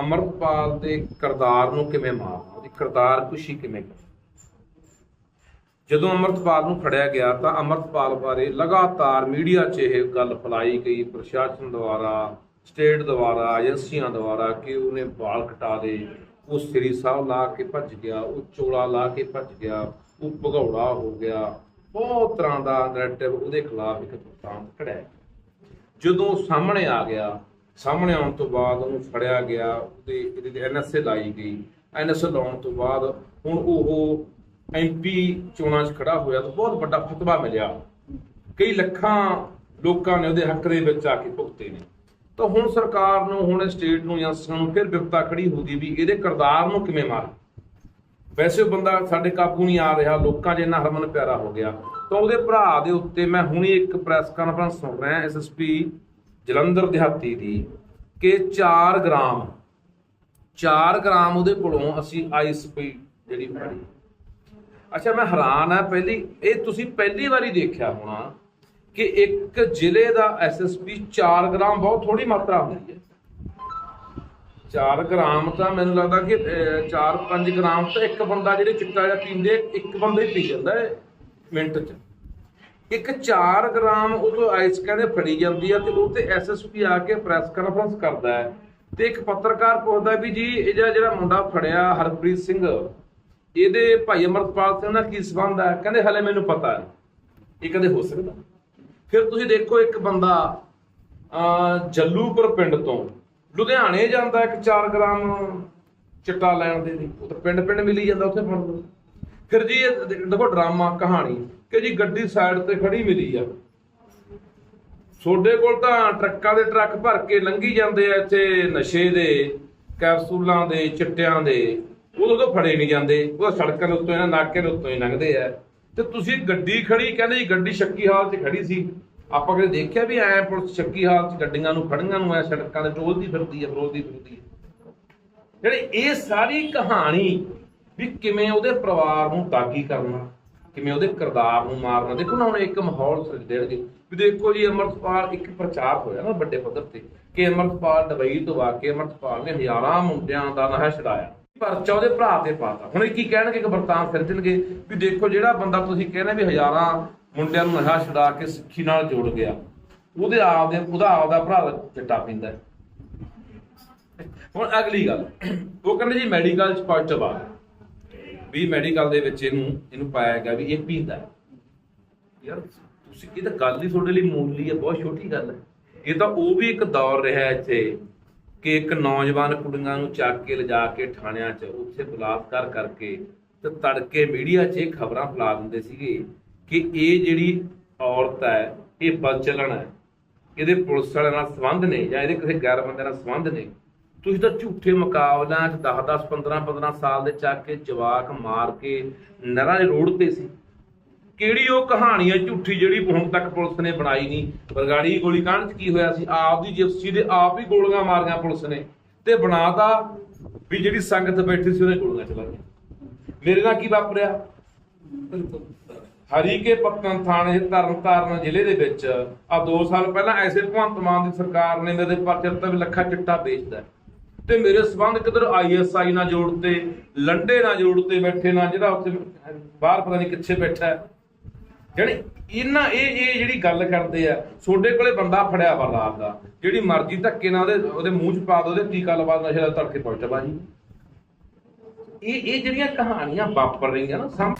ਅਮਰਪਾਲ ਦੇ ਕਿਰਦਾਰ ਨੂੰ ਕਿਵੇਂ ਮਾਰਨਾ? ਉਹਦੀ ਕਿਰਦਾਰ ਕੁਸ਼ੀ ਕਿਵੇਂ ਕਰਨੀ? ਜਦੋਂ ਅਮਰਪਾਲ ਨੂੰ ਫੜਿਆ ਗਿਆ ਤਾਂ ਅਮਰਪਾਲ ਬਾਰੇ ਲਗਾਤਾਰ ਮੀਡੀਆ 'ਚ ਇਹ ਗੱਲ ਫੈਲਾਈ ਗਈ, ਪ੍ਰਸ਼ਾਸਨ ਦੁਆਰਾ, ਸਟੇਟ ਦੁਆਰਾ, ਏਜੰਸੀਆਂ ਦੁਆਰਾ ਕਿ ਉਹਨੇ ਵਾਲ ਕਟਾ ਦੇ ਉਹ ਸ੍ਰੀ ਸਾਹਿਬ ਲਾ ਕੇ ਭੱਜ ਗਿਆ, ਉਹ ਚੋਲਾ ਲਾ ਕੇ ਭੱਜ ਗਿਆ, ਉਹ ਭਗੌੜਾ ਹੋ ਗਿਆ। ਬਹੁਤ ਤਰ੍ਹਾਂ ਦਾ ਨੈਰੇਟਿਵ ਉਹਦੇ ਖਿਲਾਫ ਇੱਕ ਪ੍ਰਤਾਂਤ ਖੜਿਆ। ਜਦੋਂ ਸਾਹਮਣੇ ਆ ਗਿਆ ਸਾਹਮਣੇ ਆਉਣ ਤੋਂ ਬਾਅਦ ਉਹਨੂੰ ਫੜਿਆ ਗਿਆ ਉਹਦੇ ਇਹਦੇ ਤੇ ਐਨਐਸਏ ਲਾਈ ਗਈ। ਐਨਐਸਏ ਲਾਉਣ ਤੋਂ ਬਾਅਦ ਹੁਣ ਉਹ ਐਮਪੀ ਚੋਣਾਂ 'ਚ ਖੜਾ ਹੋਇਆ ਤਾਂ ਬਹੁਤ ਵੱਡਾ ਫਤਵਾ ਮਿਲਿਆ। ਕਈ ਲੱਖਾਂ ਲੋਕਾਂ ਨੇ ਉਹਦੇ ਹੱਕ ਦੇ ਵਿੱਚ ਆ ਕੇ ਭੁਗਤੇ ਨੇ। ਤਾਂ ਹੁਣ ਸਰਕਾਰ ਨੂੰ, ਹੁਣ ਸਟੇਟ ਨੂੰ ਜਾਂ ਸੰਸਥਾ ਫਿਰ ਵਿਪਤਾ ਖੜੀ ਹੋ ਗਈ ਵੀ ਇਹਦੇ ਕਿਰਦਾਰ ਨੂੰ ਕਿਵੇਂ ਮਾਰ? ਵੈਸੇ ਉਹ ਬੰਦਾ ਸਾਡੇ ਕਾਬੂ ਨਹੀਂ ਆ ਰਿਹਾ, ਲੋਕਾਂ 'ਚ ਇੰਨਾ ਹਰਮਨ ਪਿਆਰਾ ਹੋ ਗਿਆ। ਤਾਂ ਉਹਦੇ ਭਰਾ ਦੇ ਉੱਤੇ ਮੈਂ ਹੁਣੀ ਇੱਕ ਪ੍ਰੈਸ ਕਾਨਫਰੰਸ ਸੁਣ ਰਿਹਾ ਐਸਐਸਪੀ ਜਲੰਧਰ ਦਿਹਾਤੀ ਦੀ। ਕਿ 4 ਗ੍ਰਾਮ 4 ਗ੍ਰਾਮ ਉਹਦੇ ਕੋਲੋਂ ਅਸੀਂ ਆਈਸ ਪੀ ਜਿਹੜੀ ਫੜੀ ਅੱਛਾ, ਮੈਂ ਹੈਰਾਨ ਆ ਪਹਿਲੀ, ਇਹ ਤੁਸੀਂ ਪਹਿਲੀ ਵਾਰੀ ਦੇਖਿਆ ਹੋਣਾ ਕਿ ਇੱਕ ਜ਼ਿਲ੍ਹੇ ਦਾ ਐਸਐਸਪੀ 4 ਗ੍ਰਾਮ ਬਹੁਤ ਥੋੜੀ ਮਾਤਰਾ ਹੁੰਦੀ ਹੈ। 4 ਗ੍ਰਾਮ ਤਾਂ ਮੈਨੂੰ ਲੱਗਦਾ ਕਿ 4-5 ਗ੍ਰਾਮ ਤਾਂ ਇੱਕ ਬੰਦਾ ਜਿਹੜੇ ਚਿੱਟਾ ਜਿਹਾ ਪੀਂਦੇ, ਇੱਕ ਬੰਦਾ ਹੀ ਪੀ ਜਾਂਦਾ ਹੈ ਮਿੰਟ 'ਚ। ਇੱਕ 4 ਗ੍ਰਾਮ ਉਹ ਆਈਸ ਕਹਿੰਦੇ ਫੜੀ ਜਾਂਦੀ ਆ ਤੇ ਉਹ ਤੇ ਐਸਐਸਪੀ ਆ ਕੇ ਪ੍ਰੈਸ ਕਾਨਫਰੰਸ ਕਰਦਾ ਹੈ। ਤੇ ਇੱਕ ਪੱਤਰਕਾਰ ਪੁੱਛਦਾ ਵੀ ਜੀ, ਇਹ ਜਿਹੜਾ ਮੁੰਡਾ ਫੜਿਆ ਹਰਪ੍ਰੀਤ ਸਿੰਘ, ਇਹਦੇ ਭਾਈ ਅਮਰਪਾਲ ਸਿੰਘ ਨਾਲ ਕੀ ਸੰਬੰਧ ਹੈ ਕਹਿੰਦੇ ਹਲੇ ਮੈਨੂੰ ਪਤਾ ਹੈ ਇਹ ਕਦੇ ਹੋ ਸਕਦਾ? ਫਿਰ ਤੁਸੀਂ ਦੇਖੋ ਇੱਕ ਬੰਦਾ, ਅਹ, ਜੱਲੂਪੁਰ ਪਿੰਡ ਤੋਂ, ਲੁਧਿਆਣੇ ਜਾਂਦਾ ਇੱਕ 4 ਗ੍ਰਾਮ ਚਿੱਟਾ ਲੈਣ ਦੇ ਲਈ। ਉਹ ਤਾਂ ਪਿੰਡ ਪਿੰਡ ਮਿਲੀ ਜਾਂਦਾ ਉੱਥੇ ਫੜ ਲਓ ਫਿਰ ਜੀ ਇਹ ਦੇਖੋ ਡਰਾਮਾ, ਕਹਾਣੀ ਕਿ ਜੀ ਗੱਡੀ ਸਾਈਡ ਤੇ ਖੜੀ ਮਿਲੀ ਆ। ਤੁਹਾਡੇ ਕੋਲ ਤਾਂ ਟਰੱਕਾਂ ਦੇ ਟਰੱਕ ਭਰ ਕੇ ਲੰਘੀ ਜਾਂਦੇ ਆ ਇੱਥੇ ਨਸ਼ੇ ਦੇ, ਕੈਪਸੂਲਾਂ ਦੇ, ਚਿੱਟਿਆਂ ਦੇ। ਉਦੋਂ ਤੋਂ ਫੜੇ ਨਹੀਂ ਜਾਂਦੇ, ਉਹ ਸੜਕਾਂ ਦੇ ਉੱਤੋਂ ਇਹਨਾਂ ਨਾਕੇ ਦੇ ਉੱਤੋਂ ਹੀ ਲੰਘਦੇ ਆ। ਤੇ ਤੁਸੀਂ ਗੱਡੀ ਖੜੀ, ਕਹਿੰਦੇ ਜੀ ਗੱਡੀ ਸ਼ੱਕੀ ਹਾਲਤ 'ਚ ਖੜੀ ਸੀ। ਆਪਾਂ ਕਦੇ ਦੇਖਿਆ ਵੀ ਐ ਪੁਲਿਸ ਸ਼ੱਕੀ ਹਾਲਤ 'ਚ ਗੱਡੀਆਂ ਨੂੰ, ਖੜੀਆਂ ਨੂੰ, ਐ ਸੜਕਾਂ ਤੇ ਟੋਲਦੀ ਫਿਰਦੀ ਹੈ ਫਰੋਲਦੀ ਫਿਰਦੀ ਹੈ ਜਿਹੜੀ ਇਹ ਸਾਰੀ ਕਹਾਣੀ ਵੀ ਕਿਵੇਂ ਉਹਦੇ ਪਰਿਵਾਰ ਨੂੰ ਦਾਗੀ ਕਰਨਾ, ਕਿਵੇਂ ਉਹਦੇ ਕਿਰਦਾਰ ਨੂੰ ਮਾਰਨਾ। ਦੇਖੋ ਨਾ, ਹੁਣ ਇੱਕ ਮਾਹੌਲ ਸਿਰ ਦੇਣਗੇ ਵੀ ਦੇਖੋ ਜੀ, ਅਮਰਤਪਾਲ ਇੱਕ ਪ੍ਰਚਾਰ ਹੋਇਆ ਨਾ ਵੱਡੇ ਪੱਧਰ ਤੇ, ਕਿ ਅਮਰਤਪਾਲ ਦੁਬਈ ਤੋਂ ਆ ਅਮਰਤਪਾਲ ਨੇ ਹਜ਼ਾਰਾਂ ਮੁੰਡਿਆਂ ਦਾ ਨਸ਼ਾ ਛਡਾਇਆ। ਪਰਚਾ ਉਹਦੇ ਭਰਾ ਤੇ ਪਾਤਾ। ਹੁਣ ਇਹ ਕੀ ਕਹਿਣਗੇ? ਕਿ ਵਰਤਾਂ ਫਿਰ ਵੀ ਦੇਖੋ ਜਿਹੜਾ ਬੰਦਾ ਤੁਸੀਂ ਕਹਿੰਦੇ ਵੀ ਹਜ਼ਾਰਾਂ ਮੁੰਡਿਆਂ ਨੂੰ ਨਸ਼ਾ ਛਡਾ ਕੇ ਸਿੱਖੀ ਨਾਲ ਜੋੜ ਗਿਆ, ਉਹਦੇ ਆਪ ਦੇ ਉਹਦਾ ਆਪ ਦਾ ਭਰਾ ਚਿੱਟਾ ਪੀਂਦਾ ਹੁਣ ਅਗਲੀ ਗੱਲ। ਉਹ ਕਹਿੰਦੇ ਜੀ, ਮੈਡੀਕਲ ਚ ਪੋਜ਼ਿਟਿਵ ਆ ਵੀ ਮੈਡੀਕਲ ਦੇ ਵਿੱਚ ਇਹਨੂੰ ਇਹਨੂੰ ਪਾਇਆ ਗਿਆ ਵੀ ਇਹ ਪੀਂਦਾ ਹੈ। ਯਾਰ, ਤੁਸੀਂ ਇਹ ਤਾਂ ਗੱਲ ਹੀ ਤੁਹਾਡੇ ਲਈ ਮੂਲੀ ਹੈ, ਬਹੁਤ ਛੋਟੀ ਗੱਲ ਹੈ। ਇਹ ਤਾਂ ਉਹ ਵੀ ਇੱਕ ਦੌਰ ਰਿਹਾ ਇੱਥੇ ਕਿ ਇੱਕ ਨੌਜਵਾਨ ਕੁੜੀਆਂ ਨੂੰ ਚੱਕ ਕੇ ਲਿਜਾ ਕੇ ਥਾਣਿਆਂ 'ਚ ਉੱਥੇ ਬਲਾਤਕਾਰ ਕਰਕੇ ਤੇ ਤੜਕੇ ਮੀਡੀਆ 'ਚ ਇਹ ਖਬਰਾਂ ਫੈਲਾ ਦਿੰਦੇ ਸੀਗੇ ਕਿ ਇਹ ਜਿਹੜੀ ਔਰਤ ਹੈ, ਇਹ ਬਦਚਲਣ ਹੈ। ਇਹਦੇ ਪੁਲਿਸ ਵਾਲਿਆਂ ਨਾਲ ਸੰਬੰਧ ਨੇ ਜਾਂ ਇਹਦੇ ਕਿਸੇ ਗੈਰ ਬੰਦੇ ਨਾਲ ਸੰਬੰਧ ਨੇ। ਤੁਸੀਂ ਤਾਂ ਝੂਠੇ ਮੁਕਾਬਲਿਆਂ 'ਚ 10 10 15 15 ਸਾਲ ਦੇ ਚੱਕ ਕੇ ਜਵਾਕ ਮਾਰ ਕੇ ਨਰਾਂ ਦੇ ਰੋਡ ਤੇ ਸੀ। ਕਿਹੜੀ ਉਹ ਕਹਾਣੀ ਹੈ ਝੂਠੀ ਜਿਹੜੀ ਹੁਣ ਤੱਕ ਪੁਲਿਸ ਨੇ ਬਣਾਈ ਨਹੀਂ? ਬਰਗਾੜੀ ਗੋਲੀ ਕਾਂਡ 'ਚ ਕੀ ਹੋਇਆ ਸੀ? ਆਪ ਦੀ ਜਿਪਸੀ ਦੇ ਆਪ ਹੀ ਗੋਲੀਆਂ ਮਾਰੀਆਂ ਪੁਲਿਸ ਨੇ। ਤੇ ਬਣਾਤਾ ਵੀ ਜਿਹੜੀ ਸੰਗਤ ਬੈਠੀ ਸੀ ਉਹਨੇ ਗੋਲੀਆਂ ਚਲਾਈਆਂ ਮੇਰੇ ਨਾਲ ਕੀ ਵਾਪਰਿਆ? ਹਰੀਕੇ ਪੱਤਨ ਥਾਣੇ ਤਰਨਤਾਰਨ ਜ਼ਿਲ੍ਹੇ ਦੇ ਵਿੱਚ ਆ 2 ਸਾਲ ਪਹਿਲਾਂ ਐਸੇ ਭਗਵੰਤ ਮਾਨ ਦੀ ਸਰਕਾਰ ਨੇ ਮੇਰੇ ਪਰਚੇ ਦਿੱਤਾ ਵੀ ਲੱਖਾਂ ਚਿੱਟਾ ਵੇਚਦਾ ਤੇ ਮੇਰੇ ਸਬੰਧ ਕਿਧਰ ਆਈਐਸਆਈ ਨਾਲ ਜੋੜਤੇ ਲੰਡੇ ਨਾਲ ਜੋੜਤੇ ਬੈਠੇ ਨਾ ਜਿਹੜਾ ਉੱਥੇ ਬਾਹਰ ਪਤਾ ਨਹੀਂ ਕਿੱਥੇ ਬੈਠਾ ਜਿਹੜੀ ਇਹਨਾਂ, ਇਹ ਇਹ ਜਿਹੜੀ ਗੱਲ ਕਰਦੇ ਆ, ਤੁਹਾਡੇ ਕੋਲੇ ਬੰਦਾ ਫੜਿਆ ਵਾ ਰਾਤ ਦਾ। ਜਿਹੜੀ ਮਰਜ਼ੀ ਧੱਕੇ ਨਾਲ ਉਹਦੇ ਉਹਦੇ ਮੂੰਹ 'ਚ ਪਾ ਦੋ, ਉਹਦੇ ਟੀਕਾ ਲਵਾ ਦੋ, ਨਸ਼ੇ ਦਾ ਤੜਕੇ ਪਹੁੰਚ ਬਾਜੀ ਇਹ ਇਹ ਜਿਹੜੀਆਂ ਕਹਾਣੀਆਂ ਵਾਪਰ ਰਹੀਆਂ ਨਾ ਸਾਹਮ-